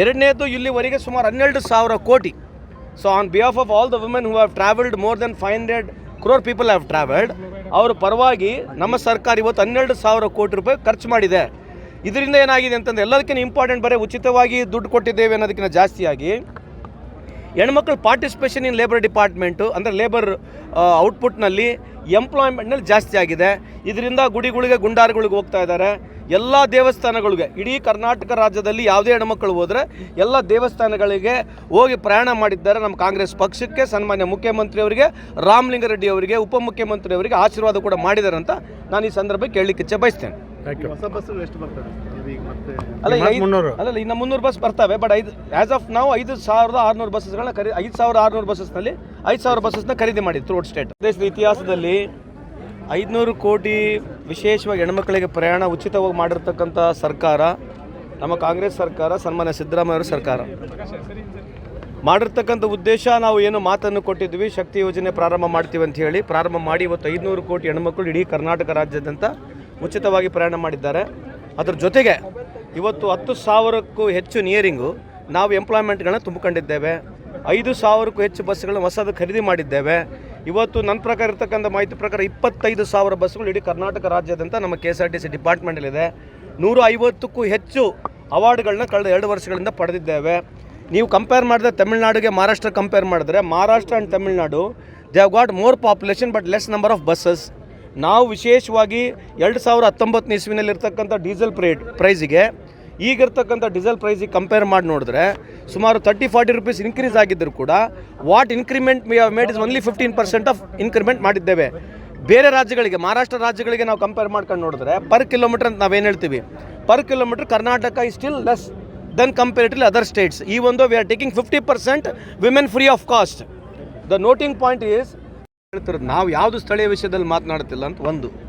ಎರಡನೇದು ಇಲ್ಲಿವರೆಗೆ ಸುಮಾರು ಹನ್ನೆರಡು ಸಾವಿರ ಕೋಟಿ. So on behalf of all the women who have travelled more than five hundred crore people have travelled ಅವರ ಪರವಾಗಿ ನಮ್ಮ ಸರ್ಕಾರ ಇವತ್ತು ಹನ್ನೆರಡು ಸಾವಿರ ಕೋಟಿ ರೂಪಾಯಿ ಖರ್ಚು ಮಾಡಿದೆ. ಇದರಿಂದ ಏನಾಗಿದೆ ಅಂತಂದ್ರೆ ಎಲ್ಲದಕ್ಕಿಂತ ಇಂಪಾರ್ಟೆಂಟ್ ಬರೀ ಉಚಿತವಾಗಿ ದುಡ್ಡು ಕೊಟ್ಟಿದ್ದೇವೆ ಅನ್ನೋದಕ್ಕಿಂತ ಜಾಸ್ತಿಯಾಗಿ ಹೆಣ್ಮಕ್ಳು ಪಾರ್ಟಿಸಿಪೇಷನ್ ಇನ್ ಲೇಬರ್ ಡಿಪಾರ್ಟ್ಮೆಂಟು ಅಂದರೆ ಲೇಬರ್ ಔಟ್ಪುಟ್ನಲ್ಲಿ ಎಂಪ್ಲಾಯ್ಮೆಂಟ್ನಲ್ಲಿ ಜಾಸ್ತಿ ಆಗಿದೆ. ಇದರಿಂದ ಗುಡಿಗಳಿಗೆ, ಗುಂಡಾರುಗಳಿಗೆ ಹೋಗ್ತಾ ಇದ್ದಾರೆ. ಎಲ್ಲ ದೇವಸ್ಥಾನಗಳಿಗೆ ಇಡೀ ಕರ್ನಾಟಕ ರಾಜ್ಯದಲ್ಲಿ ಯಾವುದೇ ಹೆಣ್ಮಕ್ಳು ಹೋದರೆ ಎಲ್ಲ ದೇವಸ್ಥಾನಗಳಿಗೆ ಹೋಗಿ ಪ್ರಯಾಣ ಮಾಡಿದ್ದಾರೆ ನಮ್ಮ ಕಾಂಗ್ರೆಸ್ ಪಕ್ಷಕ್ಕೆ ಸನ್ಮಾನ್ಯ ಮುಖ್ಯಮಂತ್ರಿಯವರಿಗೆ ರಾಮಲಿಂಗಾರೆಡ್ಡಿ ಅವರಿಗೆ ಉಪಮುಖ್ಯಮಂತ್ರಿ ಅವರಿಗೆ ಆಶೀರ್ವಾದ ಕೂಡ ಮಾಡಿದ್ದಾರೆ ಅಂತ ನಾನು ಈ ಸಂದರ್ಭ ಕೇಳಲಿಕ್ಕೆ ಇಚ್ಛೆ ಬಯಸ್ತೇನೆ. ಅಲ್ಲ ಬಸ್ಸು ಎಷ್ಟು ಬರ್ತದೆ? ಈಗ ಮತ್ತೆ ಅಲ್ಲ ಇನ್ನು ಮುನ್ನೂರು ಬಸ್ ಬರ್ತವೆ ಬಟ್ ಐದು ಆ್ಯಸ್ ಆಫ್ ನಾವು ಐದು ಸಾವಿರದ ಆರುನೂರು ಬಸ್ಸಸ್ಗಳನ್ನ ಖರೀದಿ ಐದು ಸಾವಿರದ ಆರುನೂರು ಬಸ್ಸಸ್ನಲ್ಲಿ ಐದು ಸಾವಿರ ಬಸ್ಸಸ್ನ ಖರೀದಿ ಮಾಡಿದ್ದು ರೋಡ್ ಸ್ಟೇಟ್. ದೇಶದ ಇತಿಹಾಸದಲ್ಲಿ ಐದುನೂರು ಕೋಟಿ ವಿಶೇಷವಾಗಿ ಹೆಣ್ಮಕ್ಳಿಗೆ ಪ್ರಯಾಣ ಉಚಿತವಾಗಿ ಮಾಡಿರ್ತಕ್ಕಂಥ ಸರ್ಕಾರ, ನಮ್ಮ ಕಾಂಗ್ರೆಸ್ ಸರ್ಕಾರ, ಸನ್ಮಾನ್ಯ ಸಿದ್ದರಾಮಯ್ಯ ಸರ್ಕಾರ. ಮಾಡಿರ್ತಕ್ಕಂಥ ಉದ್ದೇಶ ನಾವು ಏನು ಮಾತನ್ನು ಕೊಟ್ಟಿದ್ವಿ ಶಕ್ತಿ ಯೋಜನೆ ಪ್ರಾರಂಭ ಮಾಡ್ತೀವಿ ಅಂತ ಹೇಳಿ, ಪ್ರಾರಂಭ ಮಾಡಿ ಇವತ್ತು ಐದುನೂರು ಕೋಟಿ ಹೆಣ್ಮಕ್ಳು ಇಡೀ ಕರ್ನಾಟಕ ರಾಜ್ಯಾದ್ಯಂತ ಉಚಿತವಾಗಿ ಪ್ರಯಾಣ ಮಾಡಿದ್ದಾರೆ. ಅದರ ಜೊತೆಗೆ ಇವತ್ತು ಹತ್ತು ಸಾವಿರಕ್ಕೂ ಹೆಚ್ಚು ನಿಯರಿಂಗು ನಾವು ಎಂಪ್ಲಾಯ್ಮೆಂಟ್ಗಳನ್ನ ತುಂಬಿಕೊಂಡಿದ್ದೇವೆ. ಐದು ಸಾವಿರಕ್ಕೂ ಹೆಚ್ಚು ಬಸ್ಗಳನ್ನ ಹೊಸದು ಖರೀದಿ ಮಾಡಿದ್ದೇವೆ. ಇವತ್ತು ನನ್ನ ಪ್ರಕಾರ ಇರ್ತಕ್ಕಂಥ ಮಾಹಿತಿ ಪ್ರಕಾರ ಇಪ್ಪತ್ತೈದು ಸಾವಿರ ಬಸ್ಗಳು ಇಡೀ ಕರ್ನಾಟಕ ರಾಜ್ಯಾದ್ಯಂತ ನಮ್ಮ K S R T C ಡಿಪಾರ್ಟ್ಮೆಂಟಲ್ಲಿದೆ ನೂರ ಐವತ್ತಕ್ಕೂ ಹೆಚ್ಚು ಅವಾರ್ಡ್ಗಳನ್ನ ಕಳೆದ ಎರಡು ವರ್ಷಗಳಿಂದ ಪಡೆದಿದ್ದೇವೆ. ನೀವು ಕಂಪೇರ್ ಮಾಡಿದ್ರೆ ತಮಿಳ್ನಾಡಿಗೆ ಮಹಾರಾಷ್ಟ್ರ ಕಂಪೇರ್ ಮಾಡಿದ್ರೆ Maharashtra and Tamil Nadu they have got more population but less number of buses ನಾವು ವಿಶೇಷವಾಗಿ ಎರಡು ಸಾವಿರ ಹತ್ತೊಂಬತ್ತನೇ ಇಸ್ವಿನಲ್ಲಿ ಇರ್ತಕ್ಕಂಥ ಡೀಸೆಲ್ ಪ್ರೇಟ್ ಪ್ರೈಸಿಗೆ ಈಗಿರ್ತಕ್ಕಂಥ ಡೀಸೆಲ್ ಪ್ರೈಸಿಗೆ ಕಂಪೇರ್ ಮಾಡಿ ನೋಡಿದ್ರೆ ಸುಮಾರು ತರ್ಟಿ ಫಾರ್ಟಿ ರುಪೀಸ್ ಇನ್ಕ್ರೀಸ್ ಆಗಿದ್ದರೂ ಕೂಡ what increment we have made is only fifteen percent of increment ಮಾಡಿದ್ದೇವೆ. ಬೇರೆ ರಾಜ್ಯಗಳಿಗೆ, ಮಹಾರಾಷ್ಟ್ರ ರಾಜ್ಯಗಳಿಗೆ ನಾವು ಕಂಪೇರ್ ಮಾಡ್ಕೊಂಡು ನೋಡಿದ್ರೆ ಪರ್ ಕಿಲೋಮೀಟರ್ ಅಂತ ನಾವೇನು ಹೇಳ್ತೀವಿ? Per kilometre Karnataka is still less than comparatively other states ಈ ಒಂದು we are taking fifty percent women free of cost the noting point is ಹೇಳ್ತಿರೋದು ನಾವು ಯಾವುದು ಸ್ಥಳೀಯ ವಿಷಯದಲ್ಲಿ ಮಾತನಾಡ್ತಿಲ್ಲ ಅಂತ ಒಂದು.